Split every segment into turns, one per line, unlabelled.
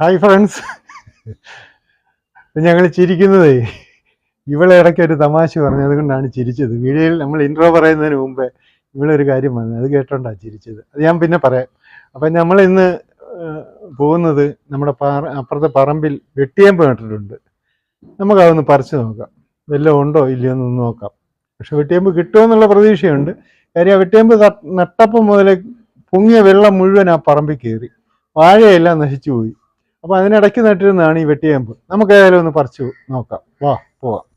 Hi friends ഞങ്ങൾ ചിരിക്കുന്നതേ. ഇവളെ ഇടയ്ക്ക് ഒരു തമാശ പറഞ്ഞു അതുകൊണ്ടാണ് ചിരിച്ചത്. വീഡിയോയിൽ നമ്മൾ ഇൻട്രോ പറയുന്നതിന് മുമ്പേ ഇവളൊരു കാര്യം പറഞ്ഞു. അത് കേട്ടോണ്ടാണ് ചിരിച്ചത്. അത് ഞാൻ പിന്നെ പറയാം. അപ്പം നമ്മൾ ഇന്ന് പോകുന്നത് നമ്മുടെ പാറ അപ്പുറത്തെ പറമ്പിൽ വെട്ടിയേമ്പ് കേട്ടിട്ടുണ്ട് നമുക്കതൊന്ന് പറിച്ചു നോക്കാം. വല്ലതും ഉണ്ടോ ഇല്ലയോ എന്നൊന്ന് നോക്കാം. പക്ഷെ വെട്ടിയേമ്പ് കിട്ടുമെന്നുള്ള പ്രതീക്ഷയുണ്ട്. കാര്യം ആ വെട്ടിയേമ്പ് നട്ടപ്പം മുതലേ പൊങ്ങിയ വെള്ളം മുഴുവൻ ആ പറമ്പിൽ കയറി. വാഴയെല്ലാം നശിച്ചു പോയി. അപ്പൊ അതിനിടയ്ക്ക് നട്ടിരുന്നതാണ് ഈ വെട്ടിയേമ്പ്. നമുക്ക് ഏതായാലും ഒന്ന് പറിച്ചു നോക്കാം. വാ പോവാം.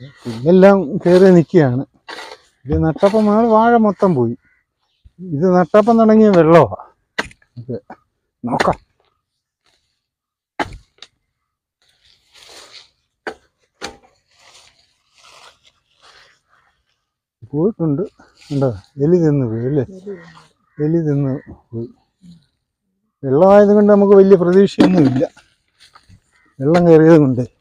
പുല്ലെല്ലാം കയറി നിൽക്കുകയാണ്. ഇത് നട്ടപ്പം മാറി വാഴ മൊത്തം പോയി. ഇത് നട്ടപ്പം തുടങ്ങിയ വെള്ളമാണ് ഇത് നോക്കാം. പോയിട്ടുണ്ട്. ഉണ്ടോ എലി തിന്ന് പോയി അല്ലേ? എലി തിന്ന് പോയി. വെള്ളമായത് കൊണ്ട് നമുക്ക് വലിയ പ്രതീക്ഷയൊന്നുമില്ല. വെള്ളം കയറിയത് കൊണ്ട്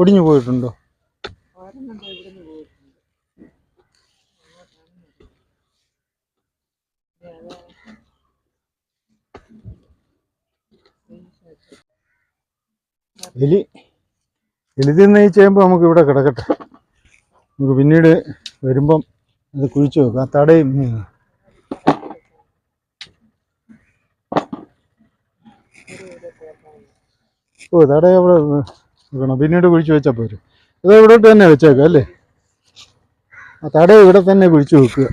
ഒടിഞ്ഞു പോയിട്ടുണ്ടോ? എലി എലി തിന്ന ഈ ചെയ്യുമ്പോൾ നമുക്ക് ഇവിടെ കിടക്കട്ടെ. നമുക്ക് പിന്നീട് വരുമ്പം അത് കുഴിച്ചു വെക്കാം. ആ തടയും ഓ തട അവിടെ വെക്കണം. പിന്നീട് കുഴിച്ചു വെച്ചാൽ പോരും. ഇത് ഇവിടോട്ട് തന്നെ വെച്ചേക്കുക അല്ലേ? ആ തട ഇവിടെ തന്നെ കുഴിച്ചു വെക്കുക.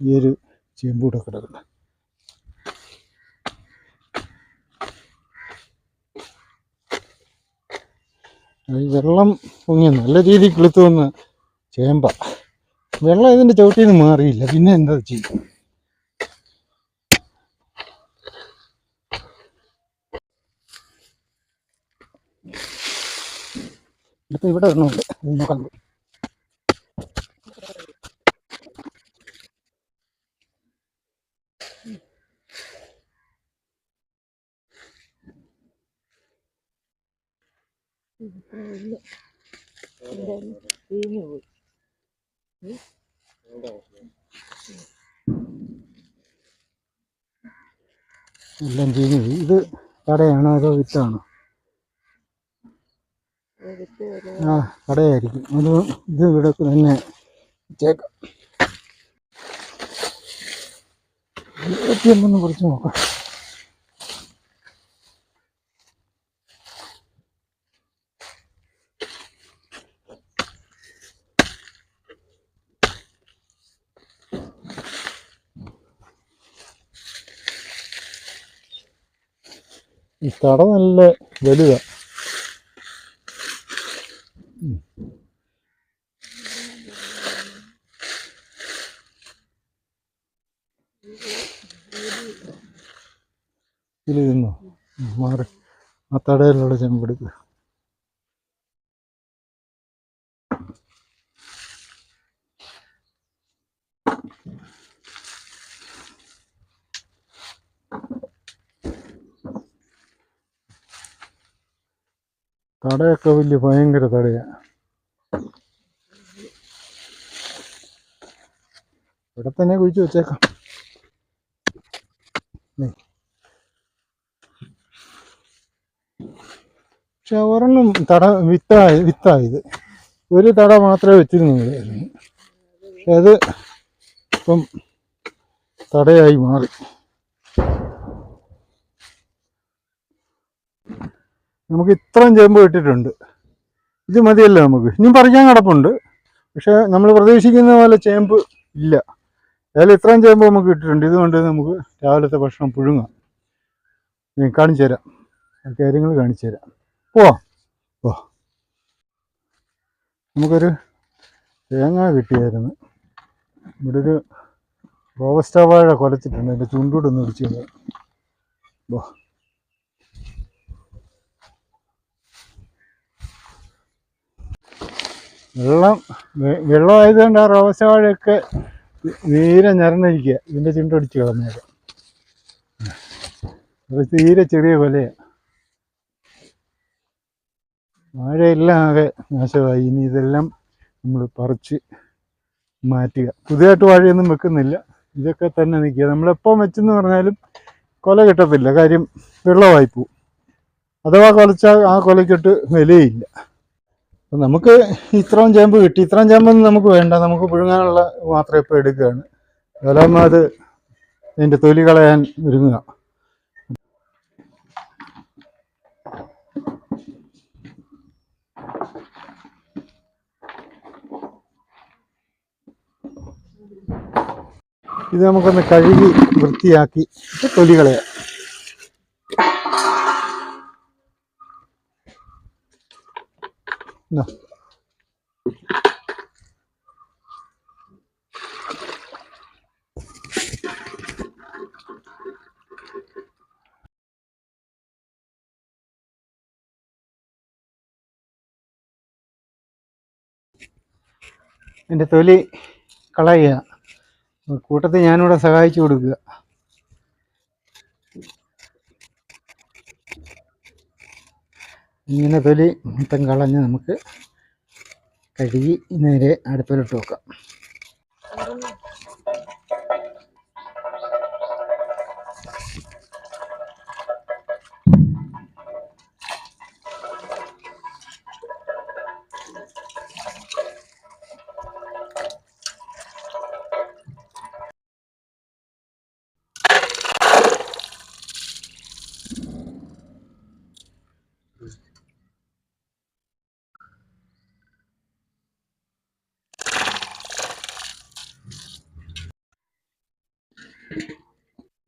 ഈ ഒരു ചേമ്പൂടെ കിടക്കുന്നത് വെള്ളം പൊങ്ങി നല്ല രീതിയിൽ കിളുത്തു വന്ന ചേമ്പ വെള്ളം ഇതിന്റെ ചവിട്ടിൽ നിന്ന് മാറിയില്ല പിന്നെ എന്താ ചെയ്യും ഇപ്പം ഇവിടെ ഒരെണ്ണമുണ്ട് ഇത് നോക്കാം
ചീഞ്ഞു പോയി
എല്ലാം ചെയ്യുന്നത്. ഇത് കടയാണോ അതോ വിത്താണോ? ആ കടയായിരിക്കും. അത് ഇത് ഇവിടെ തന്നെ ഒന്ന് കുറച്ച് നോക്കാം. ഈ കട നല്ല വലുതാ. ഇതിൽ നിന്നോ ഉം, മാറി. ആ തടയിലുള്ള ചെമ്പെടുക്കുക തടയൊക്കെ വലിയ ഭയങ്കര തടയാ. ഇവിടെ തന്നെ കുഴിച്ചു വെച്ചേക്കാം. പക്ഷെ ഒരെണ്ണം തട വിത്തായി വിത്തായത് ഒരു തട മാത്രമേ വെച്ചിരുന്നുള്ളൂ. പക്ഷെ അത് ഇപ്പം തടയായി മാറി. നമുക്ക് ഇത്രയും ചേമ്പ് കിട്ടിയിട്ടുണ്ട് ഇത് മതിയല്ലോ നമുക്ക്. ഇനിയും പറിക്കാൻ കിടപ്പുണ്ട്. പക്ഷേ നമ്മൾ പ്രതീക്ഷിക്കുന്ന പോലെ ചേമ്പ് ഇല്ല. ഏതായാലും ഇത്രയും ചേമ്പ് നമുക്ക് കിട്ടിയിട്ടുണ്ട്. ഇതുകൊണ്ട് നമുക്ക് രാവിലത്തെ ഭക്ഷണം പുഴുങ്ങാം. കാണിച്ചു തരാം. കാര്യങ്ങൾ കാണിച്ചു തരാം. പോവാം. പോ. നമുക്കൊരു തേങ്ങ കിട്ടിയായിരുന്നു ഇവിടെ ഒരു റോവസ്റ്റ വാഴ കൊലച്ചിട്ടുണ്ട്. എന്റെ ചുണ്ടൂടൊന്ന് ഇടിച്ചു ബോ വെള്ളം വെള്ളമായതുകൊണ്ട് ആ റോസവാഴയൊക്കെ വാഴയൊക്കെ തീരെ ഞരണിരിക്കുക ഇതിന്റെ ചുണ്ടടിച്ച് കളഞ്ഞത് അത് തീരെ ചെറിയ കൊലയാണ് വാഴയെല്ലാം ആകെ നാശമായി. ഇനി ഇതെല്ലാം നമ്മൾ പറിച്ച് മാറ്റുക. പുതിയതായിട്ട് വാഴയൊന്നും വെക്കുന്നില്ല. ഇതൊക്കെ തന്നെ നിൽക്കുക. നമ്മളെപ്പോൾ വെച്ചെന്ന് പറഞ്ഞാലും കൊല കിട്ടത്തില്ല. കാര്യം വെള്ളമായി പോവും അഥവാ കൊലച്ചാൽ ആ കൊലയ്ക്കിട്ട് വിലയില്ല. അപ്പം നമുക്ക് ഇത്രയും ചേമ്പ് കിട്ടി. ഇത്രയും ചേമ്പൊന്നും നമുക്ക് വേണ്ട. നമുക്ക് പുഴുങ്ങാനുള്ള മാത്രം ഇപ്പോൾ എടുക്കുകയാണ്. അതുപോലെ അത് അതിന്റെ തൊലി കളയാൻ ഒരുങ്ങുക. ഇത് നമുക്കൊന്ന് കഴുകി വൃത്തിയാക്കി തൊലി കളയാം. ഇതാ. എന്റെ തൊലി കളയുക കൂട്ടത്തിൽ ഞാനിവിടെ സഹായിച്ചു കൊടുക്കുക ഇങ്ങനെ തൊലി മൊത്തം കളഞ്ഞ് നമുക്ക് കഴുകി നേരെ അടുപ്പിലിട്ട് വെക്കാം.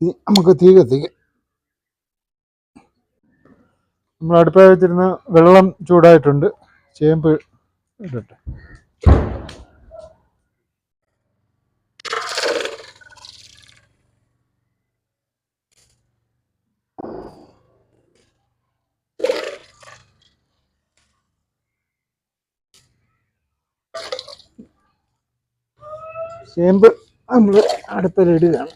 നമുക്ക് തീ കത്തിക്കാം നമ്മൾ അടുപ്പായി വെച്ചിരുന്ന വെള്ളം ചൂടായിട്ടുണ്ട്. ചേമ്പ് ഇടട്ടെ. ചേമ്പ് നമ്മൾ അടുപ്പിലിടുകയാണ്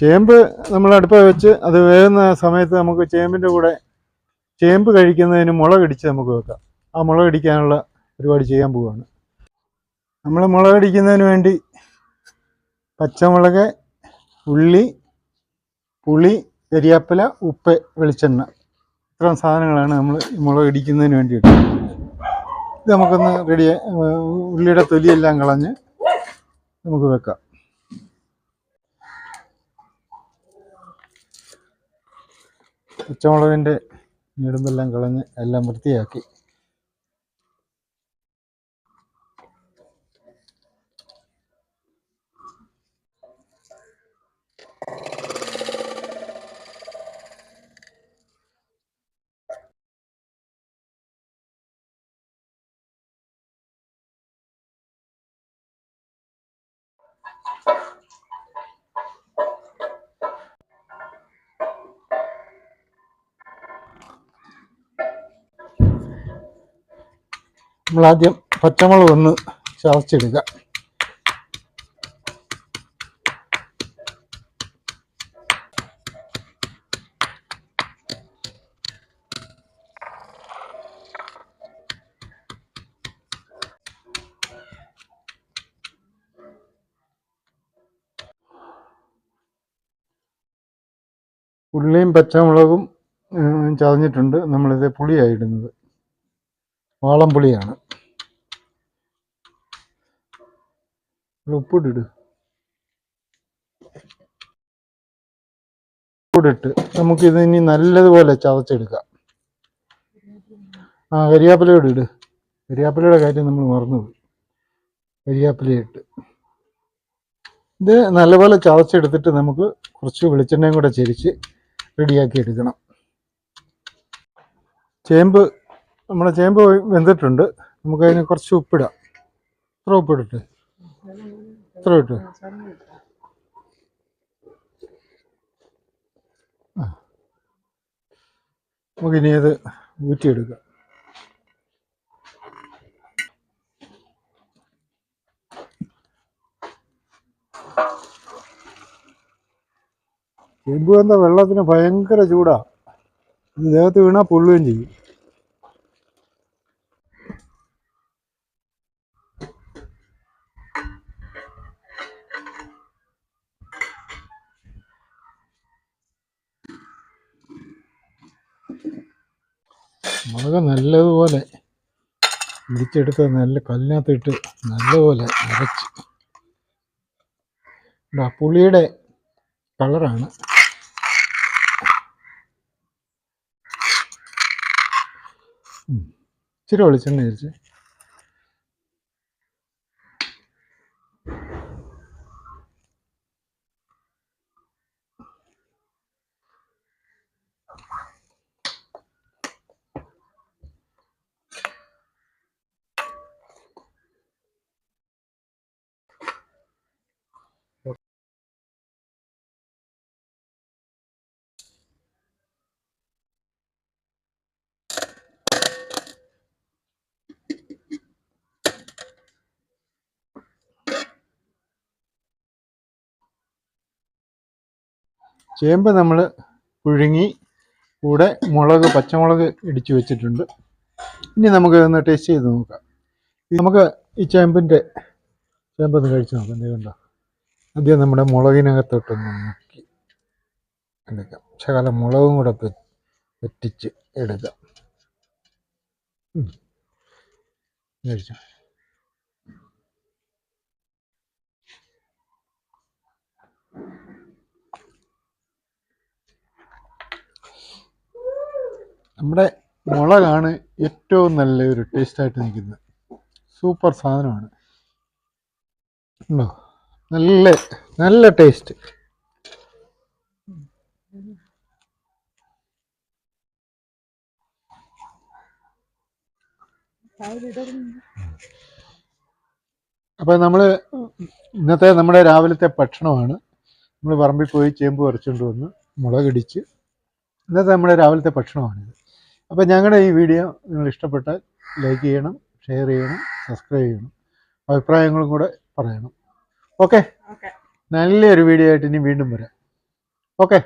ചേമ്പ് നമ്മൾ അടുപ്പ വെച്ച് അത് വേകുന്ന സമയത്ത് നമുക്ക് ചേമ്പിന്റെ കൂടെ ചേമ്പ് കഴിക്കുന്നതിന് മുളകടിച്ച് നമുക്ക് വെക്കാം. ആ മുളകടിക്കാനുള്ള പരിപാടി ചെയ്യാൻ പോവുകയാണ് നമ്മൾ മുളകടിക്കുന്നതിന് വേണ്ടി പച്ചമുളക് ഉള്ളി പുളി കരിയാപ്പില ഉപ്പ് വെളിച്ചെണ്ണ ഇത്രയും സാധനങ്ങളാണ് നമ്മൾ മുളകടിക്കുന്നതിന് വേണ്ടി ഇത് നമുക്കൊന്ന് റെഡി ഉള്ളിയുടെ തൊലിയെല്ലാം കളഞ്ഞ് നമുക്ക് വെക്കാം. പച്ചമുളകിന്റെ ഞെടുമ്പെല്ലാം കളഞ്ഞ് എല്ലാം വൃത്തിയാക്കി. നമ്മളാദ്യം പച്ചമുളക് ഒന്ന് ചതച്ചെടുക്കുക ഉള്ളിയും പച്ചമുളകും ചതഞ്ഞിട്ടുണ്ട്. നമ്മളിത് പുളിയായിടുന്നത് വാളം പുളിയാണ് ഉപ്പിട്ടിട് ഉപ്പിട്ടിട്ട്. നമുക്കിത് ഇനി നല്ലതുപോലെ ചതച്ചെടുക്കാം. ആ കരിയാപ്പിലയോട് ഇട്. കരിയാപ്പിലയുടെ കാര്യം നമ്മൾ മറന്നുപോയി. കരിയാപ്പിലയിട്ട്. ഇത് നല്ലപോലെ ചതച്ചെടുത്തിട്ട് നമുക്ക് കുറച്ച് വെളിച്ചെണ്ണയും കൂടെ ചെരിച്ച് റെഡിയാക്കി എടുക്കണം. ചേമ്പ് നമ്മുടെ ചേമ്പ് വെന്തിട്ടുണ്ട്. നമുക്കതിന് കുറച്ച് ഉപ്പിടാം. ഇത്ര ഉപ്പിടട്ടെ ഇത്ര നമുക്ക് ഇനി അത് ഊറ്റിയെടുക്കാം. ചേമ്പ് എന്താ വെള്ളത്തിന് ഭയങ്കര ചൂടാ. ദേഹത്ത് വീണാൽ പൊള്ളുകയും ചെയ്യും. മുളക് നല്ലതുപോലെ ഇടിച്ചെടുത്ത് നല്ല കല്ലിനകത്തിട്ട് നല്ലപോലെ അരച്ച്. ആ പുളിയുടെ കളറാണ്. ഇച്ചിരി വെളിച്ചെണ്ണ ഒഴിച്ച്. ചേമ്പ് നമ്മൾ പുഴുങ്ങി കൂടെ മുളക് പച്ചമുളക് ഇടിച്ചു വെച്ചിട്ടുണ്ട്. ഇനി നമുക്ക് ഒന്ന് ടേസ്റ്റ് ചെയ്ത് നോക്കാം. നമുക്ക് ഈ ചേമ്പിന്റെ ചേമ്പൊന്ന് കഴിച്ച് നോക്കാം. എന്ത് കണ്ടോ? ആദ്യം നമ്മുടെ മുളകിനകത്തോട്ടൊന്ന് നോക്കി എടുക്കാം. ശകലം മുളകും കൂടെ പറ്റിച്ച് എടുക്കാം. കഴിച്ചോ? നമ്മുടെ മുളകാണ് ഏറ്റവും നല്ല ഒരു ടേസ്റ്റായിട്ട് നിൽക്കുന്നത്. സൂപ്പർ സാധനമാണ്. നല്ല നല്ല ടേസ്റ്റ്. അപ്പോൾ നമ്മൾ ഇന്നത്തെ നമ്മുടെ രാവിലത്തെ ഭക്ഷണമാണ്. നമ്മൾ പറമ്പിൽ പോയി ചേമ്പ് പറിച്ചുകൊണ്ട് വന്ന് മുളകിടിച്ച് ഇന്നത്തെ നമ്മുടെ രാവിലത്തെ ഭക്ഷണമാണിത്. അപ്പോൾ ഞങ്ങളുടെ ഈ വീഡിയോ നിങ്ങൾ ഇഷ്ടപ്പെട്ടാൽ ലൈക്ക് ചെയ്യണം ഷെയർ ചെയ്യണം സബ്സ്ക്രൈബ് ചെയ്യണം. അഭിപ്രായങ്ങളും കൂടെ പറയണം. ഓക്കെ
ഓക്കെ
നല്ലൊരു വീഡിയോ ആയിട്ട് ഇനി വീണ്ടും വരാം. ഓക്കെ